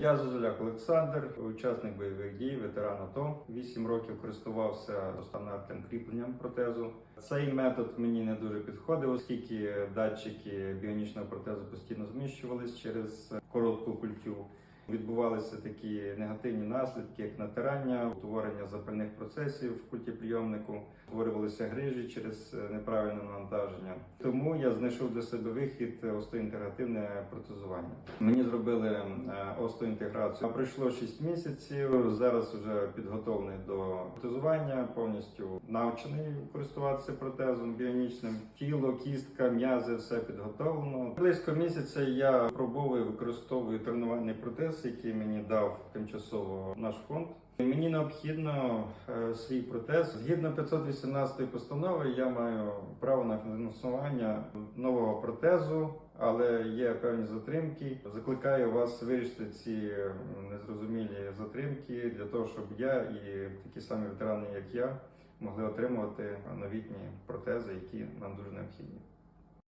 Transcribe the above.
Я Зозуляк Олександр, учасник бойових дій, ветеран АТО. Вісім років користувався стандартним кріпленням протезу. Цей метод мені не дуже підходив, оскільки датчики біонічного протезу постійно зміщувались через коротку культю. Відбувалися такі негативні наслідки, як натирання, утворення запальних процесів в культіприйомнику, утворювалися грижі через е, неправильне навантаження. Тому я знайшов для себе вихід е, остеоінтегративне протезування. Мені зробили е, остеоінтеграцію. Пройшло 6 місяців. Зараз вже підготовлений до протезування, повністю навчений користуватися протезом біонічним. Тіло, кістка, м'язи, все підготовлено. Близько місяця я пробовую використовую тренувальний протез, який мені дав тимчасово наш фонд. Мені необхідно е, свій протез. Згідно 518 постанови, я маю право на фінансування нового протезу, але є певні затримки. Закликаю вас вирішити ці незрозумілі затримки для того, щоб я і такі самі ветерани, як я, могли отримувати новітні протези, які нам дуже необхідні.